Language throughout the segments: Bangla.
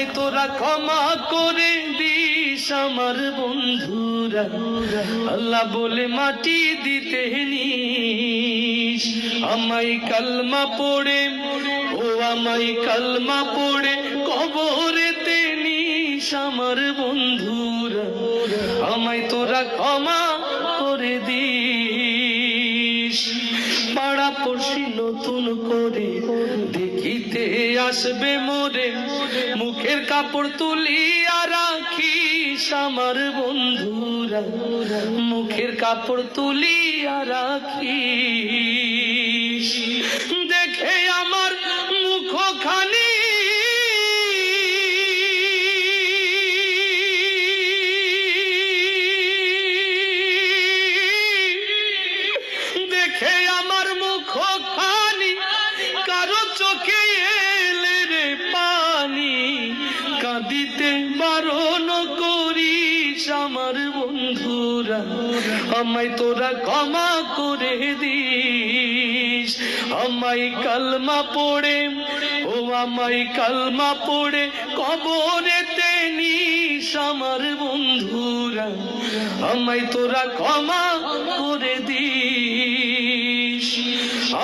আমায় তোরা ক্ষমা করে দিস আমার বন্ধুরা। আল্লাহ বলে মাটি দিতে নিস। আমায় কালমা পড়ে, ও আমায় কালমা পড়ে, কবরেতে নিস আমার বন্ধুরা। আমায় তোরা ক্ষমা করে দিস। পাড়া পড়ছি নতুন করে দেখিতে আসবে মোরে। মুখের কাপড় তুলিয়া রাখিস আমার বন্ধুরা। মুখের কাপড় তুলিয়া রাখিস বারণ করিস আমার বন্ধুরা। আমায় তোরা ক্ষমা করে দিস। আমায় কালমা পড়ে, ও আমায় কালমা পড়ে, কবরেতে নিস আমার বন্ধুরা। আমায় তোরা ক্ষমা করে দিস।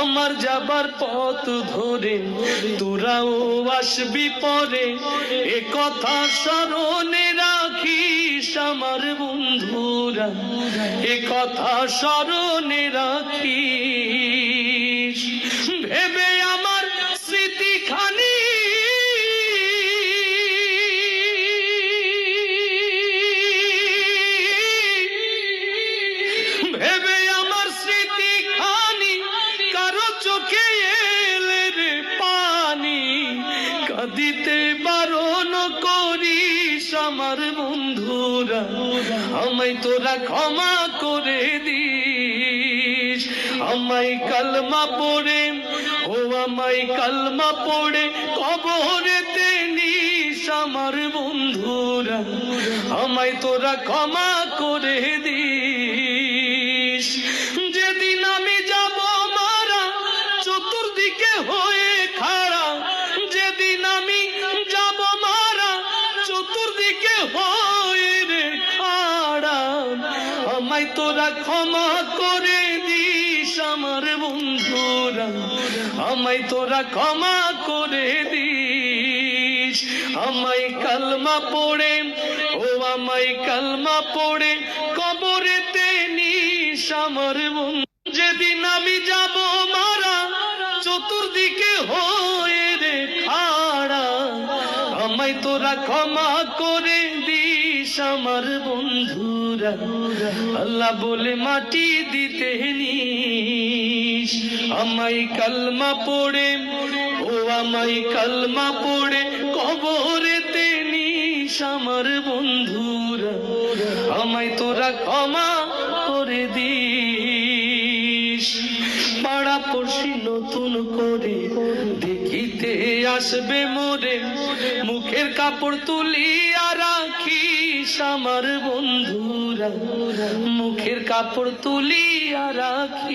আমার যাবার পথ ধরে তোরাও আসবি পরে, এ কথা স্মরণে রাখিস আমার বন্ধুরা। এ কথা স্মরণে রাখিস আমার বন্ধুরা, আমায় তোরা ক্ষমা করে দিস। আমায় কালমা পড়ে, ও আমায় কালমা পড়ে, কবরেতে নিস আমার বন্ধুরা। আমায় তোরা ক্ষমা করে দিস। আমায় তোরা ক্ষমা করে দিস আমার বন্ধুরা। আমায় তোরা ক্ষমা করে দিস। আমায় কালমা পড়ে, ও আমায় কালমা পড়ে, কবরেতে নিস আমার বন্ধু। যেদিন আমি যাব মারা, চতুর্দিকে হয়ে রে খাড়া। আমায় তোরা ক্ষমা করে দিস। আমার বন্ধুরা, আল্লাহ বলে মাটি দিতে নিস। আমায় কালমা পড়ে, ও আমায় কালমা পড়ে, কবরেতে নিস আমার বন্ধুরা। আমায় তোরা ক্ষমা করে দিস। পাড়া পড়শি নতুন করে, দেখিতে আসবে মোরে, মুখের কাপড় তুলিয়া দেখিস আমার বন্ধুরা মুখের কাপড় তুলিয়া রাখিস।